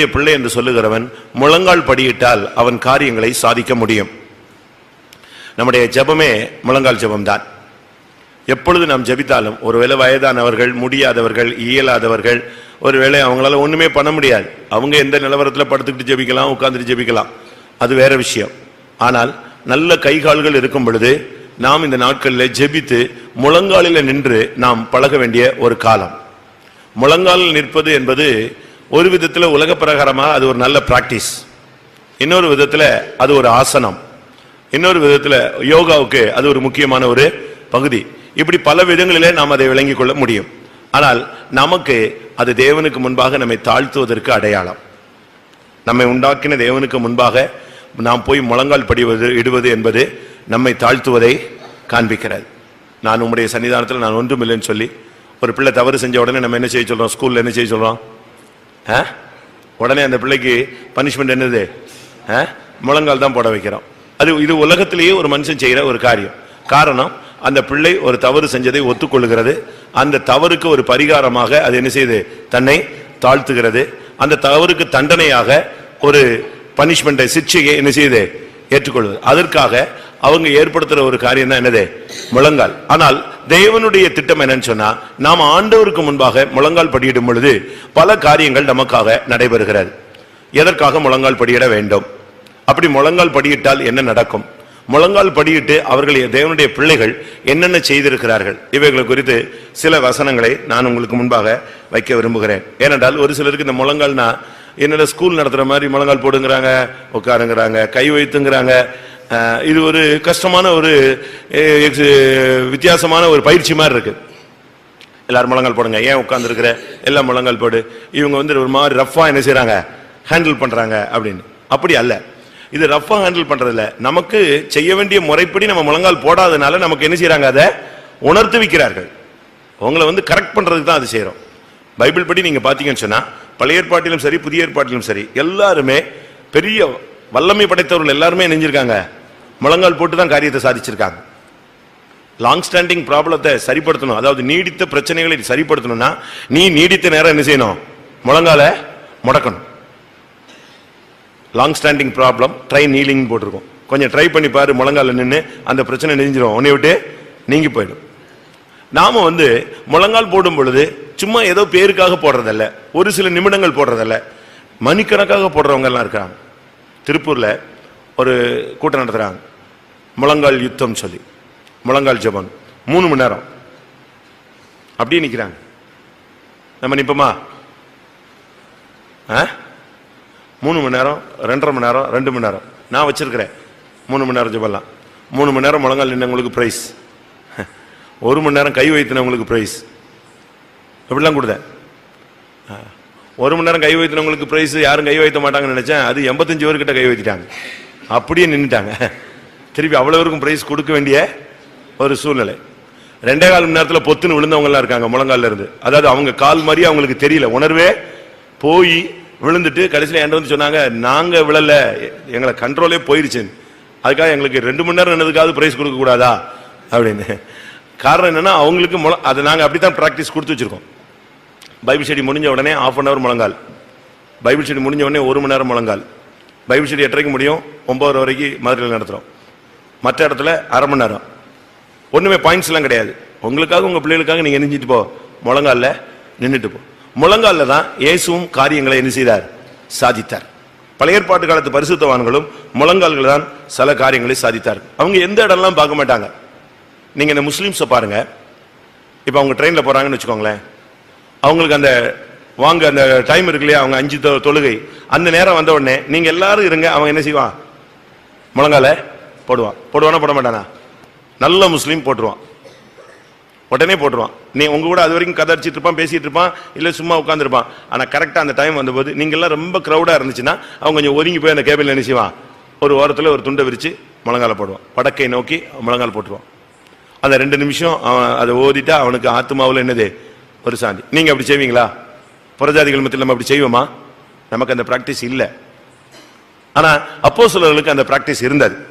தேவனுடைய பிள்ளை என்று சொல்லுகிறவன் முழங்கால் படியிட்டால் அவன் காரியங்களை சாதிக்க முடியும். நம்முடைய ஜபமே முழங்கால் ஜபம்தான். எப்பொழுது நாம் ஜபித்தாலும் ஒருவேளை வயதானவர்கள் முடியாதவர்கள் இயலாதவர்கள் ஒருவேளை அவங்களால ஒன்றுமே பண்ண முடியாது. அவங்க எந்த நிலவரத்தில் படுத்துக்கிட்டு ஜபிக்கலாம் உட்காந்துட்டு ஜபிக்கலாம். அது வேற விஷயம். ஆனால் நல்ல கைகால்கள் இருக்கும் பொழுது நாம் இந்த நாட்களில் ஜெபித்து முழங்காலில் நின்று நாம் பழக வேண்டிய ஒரு காலம். முழங்காலில் நிற்பது என்பது ஒரு விதத்தில் உலக பிரகாரமாக அது ஒரு நல்ல பிராக்டிஸ் இன்னொரு விதத்தில் அது ஒரு ஆசனம். இன்னொரு விதத்தில் யோகாவுக்கு அது ஒரு முக்கியமான ஒரு பகுதி. இப்படி பல விதங்களிலே நாம் அதை விளங்கிக் கொள்ள முடியும். ஆனால் நமக்கு அது தேவனுக்கு முன்பாக நம்மை தாழ்த்துவதற்கு அடையாளம். நம்மை உண்டாக்கின தேவனுக்கு முன்பாக நாம் போய் முழங்கால் படிவது இடுவது என்பது நம்மை தாழ்த்துவதை காண்பிக்கிறது. நான் உங்களுடைய சன்னிதானத்தில் நான் ஒன்றும் இல்லைன்னு சொல்லி ஒரு பிள்ளை தவறு செஞ்ச உடனே நம்ம என்ன செய்ய சொல்கிறோம் ஸ்கூலில் என்ன செய்ய சொல்கிறோம் உடனே அந்த பிள்ளைக்கு பனிஷ்மெண்ட் என்னது? ஆ? முழங்கால் தான் போட வைக்கிறோம். அது இது உலகத்திலேயே ஒரு மனுஷன் செய்கிற ஒரு காரியம். காரணம் அந்த பிள்ளை ஒரு தவறு செஞ்சதை ஒத்துக்கொள்கிறது. அந்த தவறுக்கு ஒரு பரிகாரமாக அது என்ன செய்யுது தன்னை தாழ்த்துகிறது. அந்த தவறுக்கு தண்டனையாக ஒரு பனிஷ்மெண்ட்டை சிக்ஷையை என்ன செய்யுது ஏற்றுக்கொள்வது. அதற்காக அவங்க ஏற்படுத்துகிற ஒரு காரியம் தான் என்னது? முழங்கால். ஆனால் தேவனுடைய திட்டம் என்னன்னு சொன்னா நாம் ஆண்டவருக்கு முன்பாக முழங்கால் படியிடும் பொழுது பல காரியங்கள் நமக்காக நடைபெறுகிறது. எதற்காக முழங்கால் படியிட வேண்டும்? அப்படி முழங்கால் படியிட்டால் என்ன நடக்கும்? முழங்கால் படியிட்டு அவர்களுடைய தேவனுடைய பிள்ளைகள் என்னென்ன செய்திருக்கிறார்கள்? இவைகளை குறித்து சில வசனங்களை நான் உங்களுக்கு முன்பாக வைக்க விரும்புகிறேன். ஏனென்றால் ஒரு சிலருக்கு இந்த முழங்கால்னா என்னென்ன ஸ்கூல் நடத்துகிற மாதிரி முழங்கால் போடுங்கிறாங்க உட்காருங்கிறாங்க கை வைத்துங்கிறாங்க இது ஒரு கஷ்டமான ஒரு வித்தியாசமான ஒரு பயிற்சி மாதிரி இருக்கு. எல்லாரும் முழங்கால் போடுங்க. ஏன் உட்காந்துருக்கிற எல்லாம் முழங்கால் போடு. இவங்க வந்து ஒரு மாதிரி ரஃபா என்ன செய்கிறாங்க ஹேண்டில் பண்றாங்க அப்படின்னு. அப்படி அல்ல. இது ரஃபா ஹேண்டில் பண்றதில்ல. நமக்கு செய்ய வேண்டிய முறைப்படி நம்ம முழங்கால் போடாதனால நமக்கு என்ன செய்கிறாங்க அதை உணர்த்து வைக்கிறார்கள். உங்களை வந்து கரெக்ட் பண்றதுக்கு தான் அது செய்கிறோம் பைபிள் படி நீங்க பாத்தீங்கன்னு சொன்னா பழைய ஏற்பாட்டிலும் சரி புதிய ஏற்பாட்டிலும் சரி எல்லாருமே பெரிய வல்லமை படைத்தவர்கள் எல்லாருமே நெஞ்சிருக்காங்க முழங்கால் போட்டு தான் காரியத்தை சாதிச்சிருக்காங்க. லாங் ஸ்டாண்டிங் ப்ராப்ளத்தை சரிப்படுத்தணும். அதாவது நீடித்த பிரச்சனைகளை சரிப்படுத்தணும்னா நீ நீடித்த நேரம் என்ன செய்யணும்? முழங்கால முடக்கணும். Long standing problem try kneeling போட்டிருக்கோம். கொஞ்சம் ட்ரை பண்ணி பாரு முழங்கால நின்று அந்த பிரச்சனை நெஞ்சிடும் உன்னை விட்டு நீங்கி போயிடும். நாம வந்து முழங்கால் போடும் பொழுது சும்மா ஏதோ பேருக்காக போடுறதில்ல. ஒரு சில நிமிடங்கள் போடுறதில்ல. மணிக்கணக்காக போடுறவங்க எல்லாம் இருக்காங்க. திருப்பூர்ல ஒரு கூட்டம் நடத்துறாங்க. முழங்கால் யுத்தம் சொல்லி. முழங்கால் ஜபம். மூணு மணி நேரம். அப்படியே நிற்கிறாங்க நம்ம நிற்போமா ஆ? மூணு மணி நேரம் ரெண்டரை மணி நேரம் ரெண்டு மணி நேரம். நான் வச்சிருக்கிறேன். மூணு மணி நேரம் ஜபம்லாம். மூணு மணி நேரம் முழங்கால் நின்னவங்களுக்கு ப்ரைஸ் ஒரு மணி நேரம் கை வைத்தினவங்களுக்கு ப்ரைஸ் எப்படிலாம் கொடுத்தேன்? ஆ. ஒரு மணி நேரம் கை வைத்தினவங்களுக்கு ப்ரைஸ் யாரும் கை வைத்த மாட்டாங்கன்னு நினைச்சேன். அது எண்பத்தஞ்சு பேர்கிட்ட கை வைத்திட்டாங்க. அப்படியே நின்றுட்டாங்க திருப்பி அவ்வளவுக்கும் பிரைஸ் கொடுக்க வேண்டிய ஒரு சூழ்நிலை. ரெண்டே கால் மணி நேரத்தில் பொத்துன்னு விழுந்தவங்கலாம் இருக்காங்க முழங்கால இருந்து. அதாவது அவங்க கால் மாதிரி அவங்களுக்கு தெரியல. உணர்வே போய் விழுந்துட்டு கடைசியில் என்கிட்ட வந்து சொன்னாங்க நாங்கள் விழல. எங்களை கண்ட்ரோலே போயிருச்சுன்னு அதுக்காக எங்களுக்கு ரெண்டு மணி நேரம் என்னதுக்காவது பிரைஸ் கொடுக்கக்கூடாதா அப்படின்னு. காரணம் என்னன்னா அவங்களுக்கு முழ அதை நாங்க அப்படித்தான் ப்ராக்டிஸ் கொடுத்து வச்சிருக்கோம். பைபிள் ஸ்டடி முடிஞ்ச உடனே ஆஃப் அன் ஹவர் முழங்கால். பைபிள் ஸ்டடி முடிஞ்ச உடனே ஒரு மணி நேரம் முழங்கால். பைபிள் ஸ்டடி எட்டரைக்கு முடியும் ஒன்பதரை வரைக்கும் மதுரையில் நடத்துகிறோம் மற்ற இடத்துல அரை மணி நேரம். ஒன்றுமே பாயிண்ட்ஸ்லாம் கிடையாது. உங்களுக்காக உங்கள் பிள்ளைகளுக்காக நீங்கள் எரிஞ்சிட்டு போ. முழங்காலில் நின்றுட்டு போ. முழங்காலில் தான் இயேசுவும் காரியங்களை என்ன செய்தார்? சாதித்தார். பழைய ஏற்பாட்டு காலத்து பரிசுத்தவான்களும் முழங்கால்கள் தான் சில காரியங்களை சாதித்தார். அவங்க எந்த இடம்லாம் பார்க்க மாட்டாங்க. நீங்கள் இந்த முஸ்லீம்ஸை பாருங்கள் இப்போ அவங்க ட்ரெயினில் போகிறாங்கன்னு வச்சுக்கோங்களேன். அவங்களுக்கு அந்த வாங்க அந்த டைம் இருக்கு இல்லையா? அவங்க அஞ்சு தொ- தொழுகை. அந்த நேரம் வந்த உடனே நீங்கள் எல்லாரும் இருங்க அவன் என்ன செய்வான்? முழங்கால போடுவான். போடுவானா போட மாட்டானா? நல்ல முஸ்லீம் போட்டுருவான். உடனே போட்டுருவான். நீ உங்க கூட அது வரைக்கும் கதடிச்சிட்டு இருப்பான் பேசிட்டு இருப்பான் இல்லை சும்மா உட்காந்துருப்பான் ஆனால் கரெக்டாக அந்த டைம் வந்தபோது நீங்கள்லாம் ரொம்ப க்ரௌடாக இருந்துச்சுன்னா அவன் கொஞ்சம் ஒதுங்கி போய் அந்த கேபிள் நினைச்சுவான் ஒரு ஓரத்தில் ஒரு துண்டை விரிச்சு முழங்கால போடுவான். வடக்கை நோக்கி முழங்கால் போட்டுருவான். அந்த ரெண்டு நிமிஷம் அவன் அதை ஓதிட்டா அவனுக்கு ஆத்மாவில் என்னது? ஒரு சாந்தி. நீங்கள் அப்படி செய்வீங்களா? புறஜாதிகள் மத்தியில் நம்ம அப்படி செய்வோமா? நமக்கு அந்த ப்ராக்டிஸ் இல்லை. ஆனால் அப்போ அந்த ப்ராக்டிஸ் இருந்தது.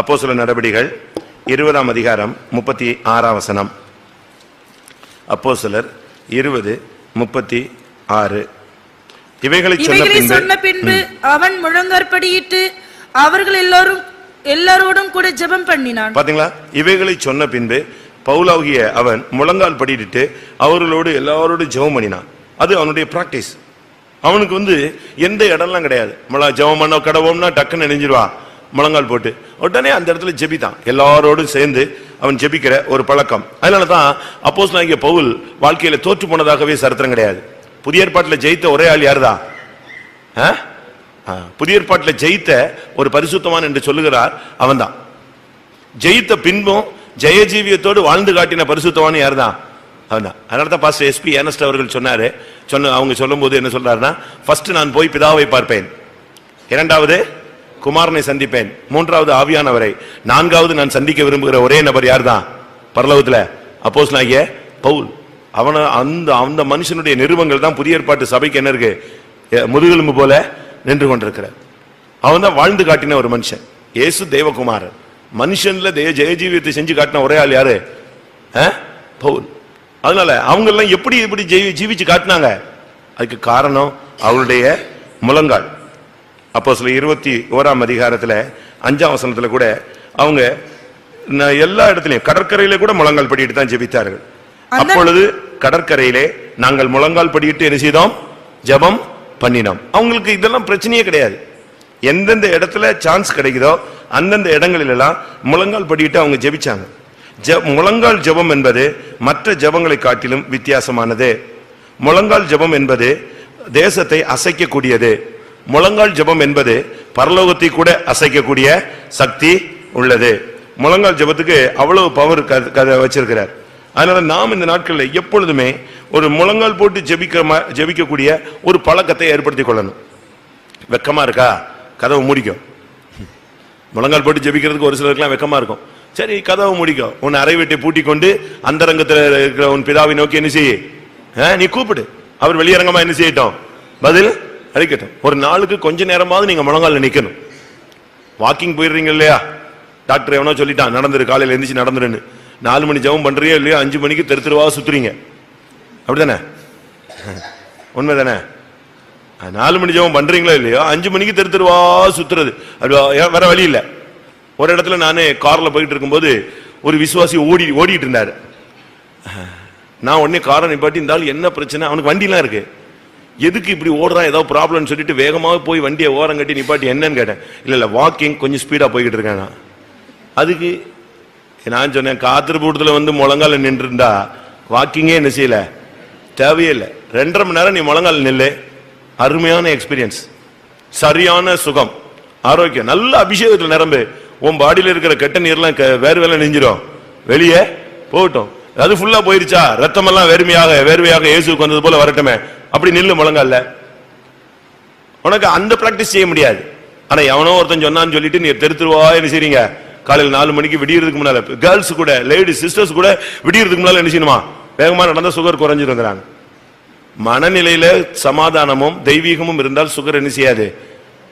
அப்போ நடவடிக்கைகள் இருபதாம் அதிகாரம் முப்பத்தி ஆறாம் வசனம். அப்போ சிலர் இருபது முப்பத்தி ஆறு. இவைகளை சொன்ன பின்பு அவன் முழங்கற்படியிட்டு அவர்கள் எல்லாரும் எல்லாரோடும் கூட ஜெபம் பண்ணினான். பாத்தீங்களா? இவைகளை சொன்ன பின்பு பவுலாகிய அவன் முழங்கால் படியிட்டு அவர்களோடு எல்லாரோடும் ஜெபம் பண்ணினான். அது அவனுடைய பிராக்டிஸ் அவனுக்கு வந்து எந்த இடம்லாம் கிடையாது. முழ ஜெபம் பண்ண கடவோம்னா டக்குன்னு நெஞ்சிருவா முழங்கால் போட்டு. உடனே அந்த இடத்துல ஜெபித்தான். எல்லாரோடும் சேர்ந்து அவன் ஜெபிக்கிற ஒரு பழக்கம். அதனால தான் அப்போஸ் பவுல் வாழ்க்கையில தோற்று போனதாகவே சரித்திரம் கிடையாது. புதிய ஏற்பாட்டில் ஜெயித்த ஒரே ஆள் யாருதான் ஆ? ஆ, புதிய ஏற்பாட்டில் ஜெயித்த ஒரு பரிசுத்தவான் என்று சொல்லுகிறார் அவன்தான். ஜெயித்த பின்பும் ஜெயஜீவியத்தோடு வாழ்ந்து காட்டின பரிசுத்தவான் யாருதான் அவன்தான். அதனால தான் பாஸ்டர் எஸ்பி ஏனஸ்ட் அவர்கள் சொன்னார். சொன்ன அவங்க சொல்லும்போது என்ன சொல்றாருன்னா ஃபர்ஸ்ட் நான் போய் பிதாவை பார்ப்பேன். இரண்டாவது குமாரனை சந்திப்பேன். மூன்றாவது ஆவியானவரை. நான்காவது நான் சந்திக்க விரும்புகிற ஒரே நபர் யார்தான்? பரலோகத்தில் அப்போஸ் நாகிய பவுல். அவன அந்த அந்த மனுஷனுடைய நிறுவங்கள் தான் புதிய ஏற்பாட்டு சபைக்கு என்ன இருக்கு? முதுகெலும்பு போல நின்று கொண்டிருக்கிறார். அவன் தான் வாழ்ந்து காட்டின ஒரு மனுஷன். ஏசு தேவகுமாரன் மனுஷன்ல தேவ ஜெயஜீவியத்தை செஞ்சு காட்டின ஒரே ஆள் யாரு? பவுல். அதனால அவங்க எல்லாம் எப்படி இப்படி ஜெயி- ஜீவிச்சு காட்டினாங்க? அதுக்கு காரணம் அவருடைய முழங்கால். அப்போ சில இருபத்தி ஓராம் அதிகாரத்துல அஞ்சாம் வசனத்துல கூட அவங்க எல்லா இடத்துலயும் கடற்கரையில கூட முழங்கால் படியிட்டு தான் ஜெபித்தார்கள். அப்பொழுது கடற்கரையிலே நாங்கள் முழங்கால் படியிட்டு என்ன செய்தோம்? ஜெபம் பண்ணினோம். அவங்களுக்கு இதெல்லாம் பிரச்சனையே கிடையாது. எந்தெந்த இடத்துல சான்ஸ் கிடைக்குதோ அந்தந்த இடங்களில் எல்லாம் முழங்கால் படியிட்டு அவங்க ஜெபிச்சாங்க. ஜெ- முழங்கால் ஜெபம் என்பது மற்ற ஜெபங்களை காட்டிலும் வித்தியாசமானது. முழங்கால் ஜெபம் என்பது தேசத்தை அசைக்கக்கூடியது. முழங்கால் ஜெபம் என்பது பரலோகத்தை கூட அசைக்கக்கூடிய சக்தி உள்ளது. முழங்கால் ஜெபத்துக்கு அவ்வளவு பவர் கதை வச்சிருக்கிறார். அதனால நாம் இந்த நாட்களில் எப்பொழுதுமே ஒரு முழங்கால் போட்டு ஜெபிக்கிற ஜெபிக்கக்கூடிய ஒரு பழக்கத்தை ஏற்படுத்திக் கொள்ளணும். வெக்கமா இருக்கா? கதவு மூடிக்கும். முழங்கால் போட்டு ஜெபிக்கிறதுக்கு ஒரு சிலருக்குலாம் வெக்கமா இருக்கும். சரி கதவை மூடிக்கும். உன் அறை வீட்டை பூட்டி கொண்டு அந்தரங்கத்தில் இருக்கிற உன் பிதாவை நோக்கி என்ன செய்ய? ஆ, நீ கூப்பிடு. அவர் வெளியரங்கமா என்ன செய்யட்டும்? பதில்? அளிக்கட்டும் ஒரு நாளுக்கு கொஞ்ச நேரமாவது நீங்க முழங்கால நிக்கணும். வாக்கிங் போயிடுறீங்க இல்லையா? டாக்டர் எவனோ சொல்லிட்டான் நடந்துரு காலையில எந்திரிச்சு நடந்துருன்னு. நாலு மணி ஜெபம் பண்றியோ இல்லையோ? அஞ்சு மணிக்கு தெரு தெருவா சுத்துறீங்க. அப்படிதானே? உண்மைதானே? தானே நாலு மணி ஜெபம் பண்றீங்களோ இல்லையோ? அஞ்சு மணிக்கு தெரு தெருவா சுத்துறது. அது வேற வழி இல்லை. ஒரு இடத்துல நானே கார்ல போயிட்டு இருக்கும்போது ஒரு விசுவாசி ஓடி ஓடிட்டு இருந்தாரு. நான் உடனே காரை நிப்பாட்டி இருந்தாலும் என்ன பிரச்சனை? அவனுக்கு வண்டிலாம் இருக்கு. எதுக்கு இப்படி ஓடுறான் ஏதோ ப்ராப்ளம்னு சொல்லிட்டு வேகமாக போய் வண்டியை ஓரம் கட்டி நிப்பாட்டி என்னன்னு கேட்டேன். இல்லை இல்லை வாக்கிங் கொஞ்சம் ஸ்பீடாக போய்கிட்டு இருக்கேன் நான். அதுக்கு நான் சொன்னேன் காத்திருப்பூட்டத்தில் வந்து முழங்கால நின்றுருந்தா வாக்கிங்கே என்ன செய்யலை? தேவையே இல்லை. ரெண்டரை மணி நேரம் நீ முழங்கால நில்லு. அருமையான எக்ஸ்பீரியன்ஸ் சரியான சுகம். ஆரோக்கியம். நல்ல அபிஷேகத்தில் நிரம்பு. உன் பாடியில் இருக்கிற கெட்ட நீர்லாம் வேறு வேலை நெஞ்சிரும். வெளியே போகட்டும். அது ஃபுல்லாக போயிருச்சா? ரத்தமெல்லாம் வேர்மையாக வேர்வையாக இயேசுக்கு வந்தது போல வரட்டுமே. அப்படி நில்லு முழங்கால உனக்கு அந்த பிராக்டிஸ் செய்ய முடியாது. ஆனா எவனோ ஒருத்தன் சொன்னான்னு சொல்லிட்டு நீ தெருத்துருவா என்ன செய்றீங்க? காலையில் நாலு மணிக்கு விடியறதுக்கு முன்னால கேர்ள்ஸ் கூட லேடிஸ் சிஸ்டர்ஸ் கூட விடியறதுக்கு முன்னால என்ன செய்யணுமா? வேகமா நடந்தா சுகர் குறைஞ்சிட்டு மனநிலையில சமாதானமும் தெய்வீகமும் இருந்தால் சுகர் என்ன செய்யாது?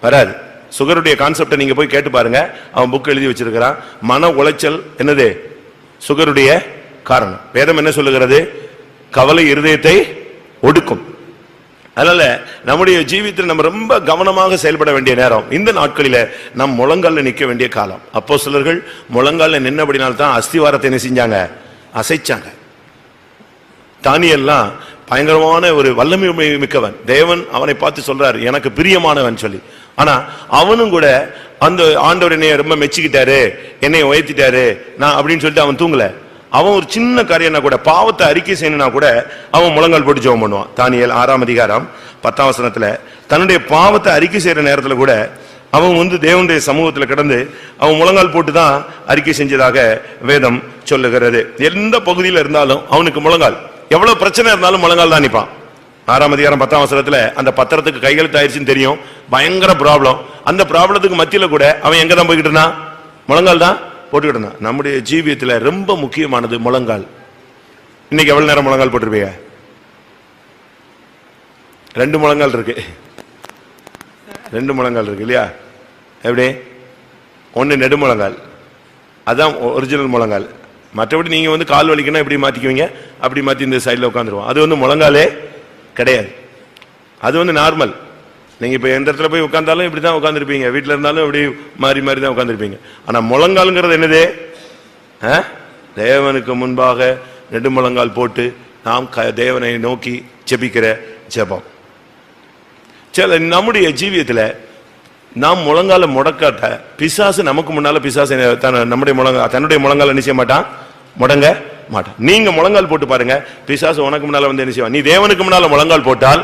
வராது. சுகருடைய கான்செப்டை நீங்க போய் கேட்டு பாருங்க. அவன் புக் எழுதி வச்சிருக்கிறான். மன உளைச்சல் என்னது? சுகருடைய காரணம். வேதம் என்ன சொல்லுகிறது? கவலை இருதயத்தை ஒடுக்கும். அதனால நம்முடைய ஜீவித்தில் நம்ம ரொம்ப கவனமாக செயல்பட வேண்டிய நேரம் இந்த நாட்களில நம் முழங்கால நிற்க வேண்டிய காலம். அப்போ சிலர்கள் முழங்கால நின்னபடினால்தான் அஸ்திவாரத்தை என்ன செஞ்சாங்க? அசைச்சாங்க. தானியெல்லாம் பயங்கரமான ஒரு வல்லமை மிக்கவன். தேவன் அவனை பார்த்து சொல்றாரு எனக்கு பிரியமானவன் சொல்லி. ஆனா அவனும் கூட அந்த ஆண்டவர் என்னைய ரொம்ப மெச்சுக்கிட்டாரு என்னை உயர்த்திட்டாரு நான் அப்படின்னு சொல்லிட்டு அவன் தூங்கல. அவன் ஒரு சின்ன காரியம்னா கூட பாவத்தை அறிக்கை செய்யணும்னா கூட அவன் முழங்கால் போட்டு ஜெபம் பண்ணுவான். தானியல் ஆறாம் அதிகாரம் பத்தாம் வசனத்தில் தன்னுடைய பாவத்தை அறிக்கை செய்கிற நேரத்தில் கூட அவன் வந்து தேவனுடைய சமூகத்தில் கிடந்து அவன் முழங்கால் போட்டு தான் அறிக்கை செஞ்சதாக வேதம் சொல்லுகிறது. எந்த பகுதியில் இருந்தாலும் அவனுக்கு முழங்கால். எவ்வளவு பிரச்சனை இருந்தாலும் முழங்கால் தான் நிற்பான். ஆறாம் அதிகாரம் பத்தாம் அவசரத்துல அந்த பத்திரத்துக்கு கையெழுத்து ஆயிடுச்சுன்னு தெரியும். பயங்கர ப்ராப்ளம் அந்த ப்ராப்ளத்துக்கு மத்தியில் கூட அவன் எங்கே தான் போய்கிட்டு இருந்தான்? முழங்கால் தான். போட்டுக்கிட்டு இருந்தான். நம்முடைய ஜீவியத்தில் ரொம்ப முக்கியமானது முழங்கால். இன்னைக்கு எவ்வளோ நேரம் முழங்கால் போட்டிருப்பீங்க? ரெண்டு முழங்கால் இருக்கு. ரெண்டு முழங்கால் இருக்கு இல்லையா? எப்படி? ஒன்று நெடுமுழங்கால். அதான் ஒரிஜினல் முழங்கால். மற்றபடி நீங்கள் வந்து கால் வலிக்கணும் எப்படி மாற்றிக்குவீங்க அப்படி மாற்றி இந்த சைடில் உட்காந்துருவோம் அது வந்து முழங்காலே கிடையாது. அது வந்து நார்மல் நீங்க இப்ப எந்த இடத்துல போய் உட்காந்தாலும் இப்படி தான் உட்காந்துருப்பீங்க வீட்டில் இருந்தாலும் இப்படி மாறி மாறி தான் உட்காந்துருப்பீங்க ஆனா முழங்கால்ங்கிறது என்னது? ஆ? தேவனுக்கு முன்பாக நெடுமுழங்கால் போட்டு நாம் க- தேவனை நோக்கி ஜெபிக்கிற ஜெபம். சில நம்முடைய ஜீவியத்தில் நாம் முழங்கால முடக்காட்ட பிசாசு நமக்கு முன்னால பிசாசு தன் நம்முடைய முழங்கா தன்னுடைய முழங்கால நினைச்ச மாட்டான்? முடங்க மாட்டான். நீங்க முழங்கால் போட்டு பாருங்க பிசாசு உனக்கு முன்னால வந்து என்ன செய்வான்? நீ தேவனுக்கு முன்னால முழங்கால் போட்டால்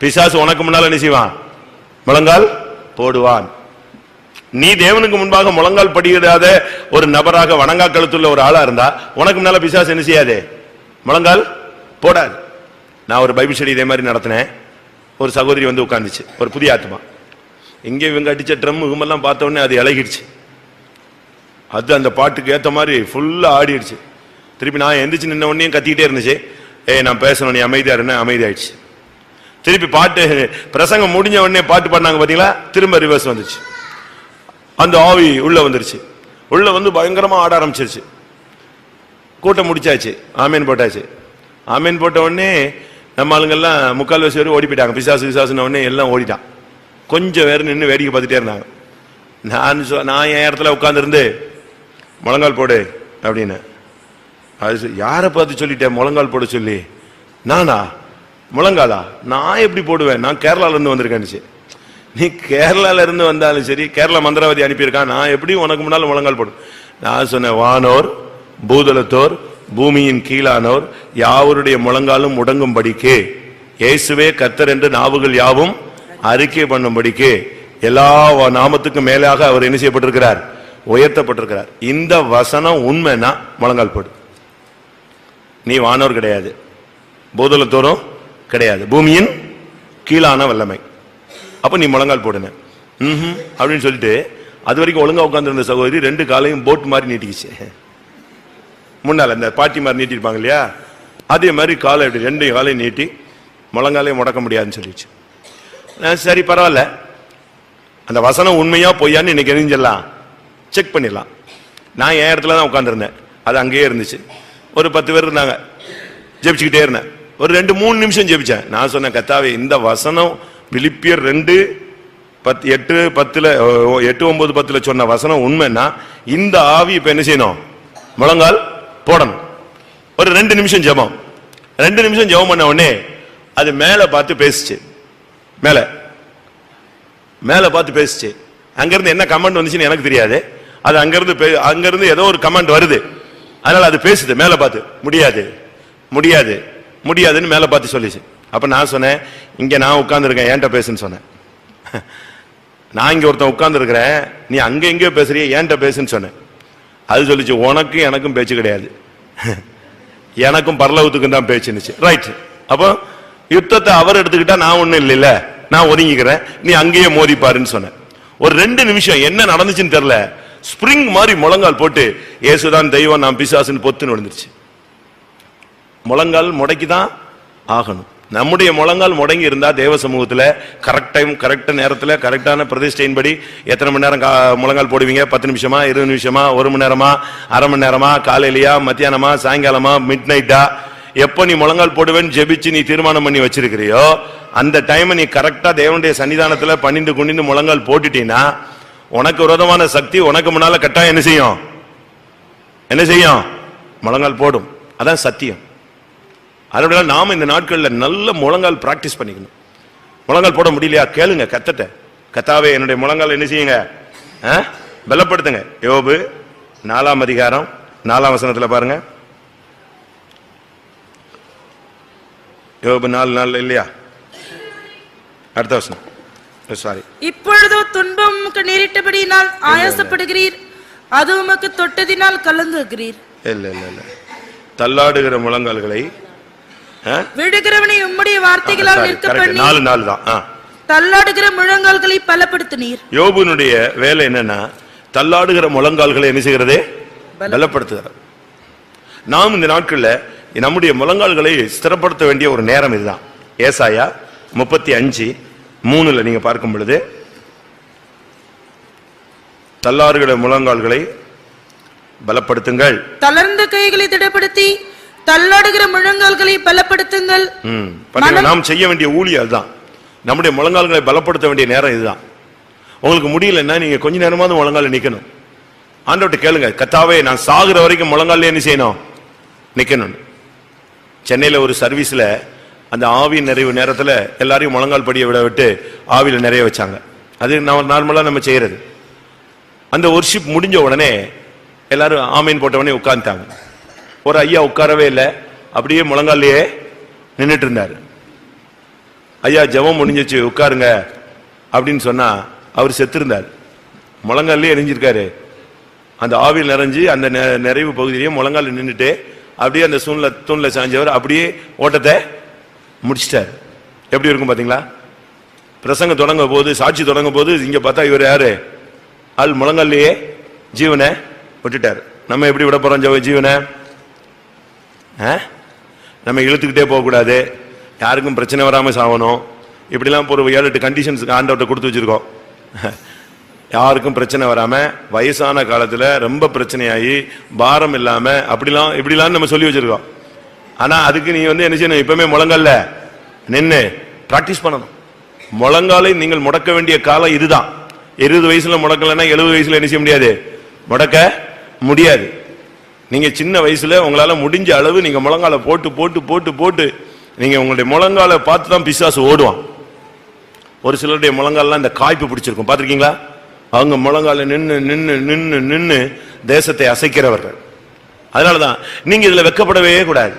பிசாசு உனக்கு முன்னால என்ன செய்வான்? முழங்கால் போடுவான். நீ தேவனுக்கு முன்பாக முழங்கால் படியிடாத ஒரு நபராக வணங்கா கழுத்துள்ள ஒரு ஆளா இருந்தா உனக்கு முன்னால பிசாசு என்ன செய்யாதே? முழங்கால் போடாது. நான் ஒரு பைபிள் ஸ்டடி இதே மாதிரி நடத்தினேன். ஒரு சகோதரி வந்து உட்காந்துச்சு ஒரு புதிய ஆத்மா இங்க இவங்க அடிச்ச ட்ரம் இவங்கெல்லாம் பார்த்த உடனே அது இழகிடுச்சு அது அந்த பாட்டுக்கு ஏத்த மாதிரி ஃபுல்லா ஆடிடுச்சு. திருப்பி நான் எந்திரிச்சு நின்ன உடனே கத்திக்கிட்டே இருந்துச்சு. ஏய் நான் பேசணும் நீ அமைதியா இருந்தேன் அமைதியாயிடுச்சு. திருப்பி பாட்டு பிரசங்கம் முடிஞ்ச உடனே பாட்டு பாடினாங்க பார்த்தீங்களா திரும்ப ரிவர்ஸ் வந்துச்சு. அந்த ஆவி உள்ள வந்துருச்சு. உள்ள வந்து பயங்கரமாக ஆட ஆரம்பிச்சிருச்சு. கூட்டம் முடிச்சாச்சு. ஆமீன் போட்டாச்சு. ஆமீன் போட்ட உடனே நம்ம ஆளுங்கெல்லாம் முக்கால் வயசு வரை ஓடி போயிட்டாங்க. பிசாசு பிசாசுன உடனே எல்லாம் ஓடிட்டான். கொஞ்சம் வேறு நின்று வேடிக்கை பார்த்துட்டே இருந்தாங்க. நான் சொ- நான் என் இடத்துல உட்காந்துருந்து முழங்கால் போடு அப்படின்னு. அது சரி, யாரை பார்த்து சொல்லிட்டேன் முழங்கால் போட சொல்லி? நானா? முழங்காலா? நான் எப்படி போடுவேன்? நான் கேரளால இருந்து வந்திருக்கேன்னு நீ கேரளாலேருந்து வந்தாலும் சரி கேரளா மந்திரவாதி அனுப்பியிருக்கான் நான் எப்படி உனக்கு முன்னால் முழங்கால் போடும் நான் சொன்னேன் வானோர் பூதலத்தோர் பூமியின் கீழானோர் யாவருடைய முழங்காலும் முடங்கும்படிக்கு இயேசுவே கத்தர் என்று நாவுகள் யாவும் அறிக்கை பண்ணும்படிக்கு எல்லா நாமத்துக்கும் மேலாக அவர் என்ன செய்யப்பட்டிருக்கிறார்? உயர்த்தப்பட்டிருக்கிறார். இந்த வசனம் உண்மைன்னா முழங்கால் போடு. நீ வானோர் கிடையாது. பூதலத்தோரும் கிடையாது. பூமியின் கீழான வல்லமை. அப்ப நீ முழங்கால் போடுன. ம்ஹும் அப்படின்னு சொல்லிட்டு அது வரைக்கும் ஒழுங்கா உட்காந்துருந்த சகோதரி ரெண்டு காலையும் போட் மாதிரி நீட்டிக்கிச்சு. முன்னால இந்த பாட்டி மாதிரி நீட்டிருப்பாங்க இல்லையா? அதே மாதிரி காலை இப்படி ரெண்டு காலையும் நீட்டி முழங்காலையும் முடக்க முடியாதுன்னு சொல்லிடுச்சு சரி பரவாயில்ல. அந்த வசனம் உண்மையா பொய்யான்னு இன்னைக்கு எரிஞ்சிடலாம் செக் பண்ணிடலாம். நான் என் இடத்துல தான் உட்காந்துருந்தேன் அது அங்கேயே இருந்துச்சு. ஒரு பத்து பேர் இருந்தாங்க. ஜெபிச்சுக்கிட்டே இருந்தேன். ஒரு ரெண்டு மூணு நிமிஷம் ஜெபிச்சேன். நான் சொன்ன கத்தாவே இந்த வசனம் பிலிப்பியர் ரெண்டு பத்து எட்டு பத்துல ஓ, எட்டு ஒன்பது பத்துல சொன்ன வசனம் உண்மைன்னா இந்த ஆவி இப்ப என்ன செய்யணும்? முழங்கால் போடணும். ஒரு ரெண்டு நிமிஷம் ஜெபம். ரெண்டு நிமிஷம் ஜெபம் பண்ண உடனே அது மேல பார்த்து பேசுச்சு. மேல. மேல பார்த்து பேசுச்சு. அங்கிருந்து என்ன கமெண்ட் வந்துச்சுன்னு எனக்கு தெரியாது. அது அங்கிருந்து பே- அங்கிருந்து ஏதோ ஒரு கமெண்ட் வருது. அதனால அது பேசுது மேல பார்த்து. முடியாது. முடியாது. முடியாதுன்னு மேலே பார்த்து சொல்லிச்சு. அப்போ நான் சொன்னேன் இங்கே நான் உட்காந்துருக்கேன் ஏன்ட்ட பேசுன்னு சொன்னேன். நான் இங்கே ஒருத்தன் உட்காந்துருக்கிறேன் நீ அங்கே எங்கேயோ பேசுறிய ஏன்ட்ட பேசுன்னு சொன்னேன். அது சொல்லிச்சு உனக்கும் எனக்கும் பேச்சு கிடையாது. எனக்கும் பரலவத்துக்கும் தான் பேச்சுன்னுச்சு ரைட் அப்போ யுத்தத்தை அவர் எடுத்துக்கிட்டா நான் ஒன்றும் இல்லைல்ல. நான் ஒதுங்கிக்கிறேன். நீ அங்கேயே மோதிப்பாருன்னு சொன்னேன். ஒரு ரெண்டு நிமிஷம் என்ன நடந்துச்சுன்னு தெரில ஸ்ப்ரிங் மாதிரி முழங்கால் போட்டு இயேசுதான் தெய்வம் நான் பிசாசுன்னு பொத்துன்னு விழுந்துருச்சு. முழங்கால் முடக்கி தான் ஆகணும். நம்முடைய முழங்கால் முடங்கி இருந்தா தேவ சமூகத்தில் கரெக்ட் டைம் கரெக்ட் நேரத்தில் கரெக்டான பிரதிஷ்டையின்படி எத்தனை மணி நேரம் முழங்கால் போடுவீங்க? பத்து நிமிஷமா இருபது நிமிஷமா ஒரு மணி நேரமா அரை மணி நேரமா காலையிலயா மத்தியானமா சாயங்காலமா மிட் நைட்டா எப்போ நீ முழங்கால் போடுவேன்னு ஜெபிச்சு நீ தீர்மானம் பண்ணி வச்சிருக்கிறியோ அந்த டைமை நீ கரெக்டாக தேவனுடைய சன்னிதானத்தில் பன்னிண்டு குனிந்து முழங்கால் போட்டுட்டீங்கன்னா உனக்கு விரோதமான சக்தி உனக்கு முன்னால கட்டாயம் என்ன செய்யும்? என்ன செய்யும்? முழங்கால் போடும். அதான் சத்தியம். அதனால நாம இந்த நாட்கள்ல நல்ல முழங்கால் பிராக்டிஸ் பண்ணிக்கணும். முழங்கால் போட முடியலையா? கேளுங்க கத்தட்ட. கத்தாவே என்னுடைய முழங்கால் என்ன செய்யுங்க? பலப்படுத்துங்க. யோபு நாலாம் அதிகாரம் நாலாம் வசனத்துல பாருங்க. யோபு நாலு நாள் இல்லையா? அடுத்த வசனம். சாரி இப்பொழுதோ துன்பம் நேரிட்டபடியினால் ஆயாசப்படுகிறீர். அது உமக்கு தொட்டதினால் கலங்குகிறீர் இல்ல இல்ல இல்ல. தள்ளாடுகிற முழங்கால்களை ஆ? விடுகிறவனை உம்முடைய வார்த்தைகளால் நிற்க. பண்ணி நாலு நாள் தான். தள்ளாடுகிற முழங்கால்களை பலப்படுத்தினீர் யோபுனுடைய வேலை என்னன்னா தள்ளாடுகிற முழங்கால்களை என்ன செய்கிறது பலப்படுத்துகிறது நாம் இந்த நாட்கள்ல நம்முடைய முழங்கால்களை ஸ்திரப்படுத்த வேண்டிய ஒரு நேரம் இதுதான் ஏசாயா முப்பத்தி அஞ்சு மூணுல நீங்க பார்க்கும் பொழுது தள்ளாறுகிற முழங்கால்களை பலப்படுத்துங்கள் தளர்ந்த கைகளை திடப்படுத்தி தள்ளாடுகிற முழங்கால்களை பலப்படுத்துங்கள். நாம் செய்ய வேண்டிய ஊழியம் அதுதான் நம்முடைய முழங்கால்களை பலப்படுத்த வேண்டிய நேரம் இதுதான். உங்களுக்கு முடியலன்னா நீங்க கொஞ்ச நேரமாவது முழங்கால நிக்கணும். ஆண்டவர்ட்ட கேளுங்க கத்தாவே நான் சாகுற வரைக்கும் முழங்கால என்ன செய்யணும்? நிக்கணும். சென்னையில ஒரு சர்வீஸ்ல அந்த ஆவியின் நிறைவு நேரத்துல எல்லாரையும் முழங்கால் படிய விட விட்டு ஆவியில நிறைய வச்சாங்க. அது நம்ம நார்மலா நம்ம செய்யறது. அந்த ஒர்ஷிப் முடிஞ்ச உடனே எல்லாரும் ஆமீன் போட்ட உடனே உட்கார்ந்துட்டாங்க. ஒரு ஐயா உட்காரவே இல்லை. அப்படியே முழங்காலையே நின்றுட்டு இருந்தார் ஐயா ஜெபம் முடிஞ்சிச்சு உட்காருங்க அப்படின்னு சொன்னால் அவர் செத்துருந்தார். முழங்காலே எரிஞ்சிருக்காரு. அந்த ஆவியில் நிறைஞ்சு அந்த நெ- நிறைவு பகுதியிலேயே முழங்காலில் நின்றுட்டு அப்படியே அந்த சூழ்நிலை தூண்ல சாஞ்சவர் அப்படியே ஓட்டத்தை முடிச்சிட்டார். எப்படி இருக்கும் பார்த்தீங்களா பிரசங்கம் தொடங்க போது சாட்சி தொடங்க போது இங்கே பார்த்தா இவர் யாரு? ஆள் முழங்கால்லையே ஜீவனை விட்டுட்டார். நம்ம எப்படி விட போகிறோம் ஜீவனை? நம்ம இழுத்துக்கிட்டே போகக்கூடாது. யாருக்கும் பிரச்சனை வராமல் சாகணும். இப்படிலாம் ஒரு ஏழு எட்டு கண்டிஷன்ஸ் ஆண்டவர்கிட்ட கொடுத்து வச்சிருக்கோம். யாருக்கும் பிரச்சனை வராமல் வயசான காலத்தில் ரொம்ப பிரச்சனையாகி பாரம் இல்லாமல் அப்படிலாம் இப்படிலாம் நம்ம சொல்லி வச்சிருக்கோம். ஆனால் அதுக்கு நீ வந்து என்ன செய்யணும்? இப்பவுமே முழங்கல்ல. நின்று ப்ராக்டிஸ் பண்ணணும். முழங்காலை நீங்கள் முடக்க வேண்டிய காலம் இதுதான். இருபது வயசில் முடக்கலைன்னா எழுபது வயசில் என்ன செய்ய முடியாது? முடக்க முடியாது. நீங்கள் சின்ன வயசுல உங்களால் முடிஞ்ச அளவு நீங்கள் முழங்கால போட்டு போட்டு போட்டு போட்டு நீங்கள் உங்களுடைய முழங்கால பார்த்து தான் பிசாசு ஓடுவான். ஒரு சிலருடைய முழங்கால்லாம் இந்த காய்ப்பு பிடிச்சிருக்கும். பார்த்துருக்கீங்களா? அவங்க முழங்கால நின்று நின்று நின்று நின்று தேசத்தை அசைக்கிறவர்கள். அதனால தான் நீங்கள் இதில் வெக்கப்படவே கூடாது.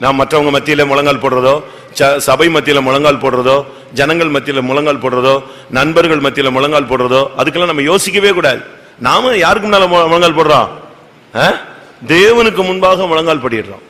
நான் மற்றவங்க மத்தியில் முழங்கால் போடுறதோ ச- சபை மத்தியில் முழங்கால் போடுறதோ ஜனங்கள் மத்தியில் முழங்கால் போடுறதோ நண்பர்கள் மத்தியில் முழங்கால் போடுறதோ அதுக்கெல்லாம் நம்ம யோசிக்கவே கூடாது. நாம யாருக்கு முன்னால மு- முழங்கால் போடுறோம்? ஆ? தேவனுக்கு முன்பாக முழங்கால் படிடுறோம்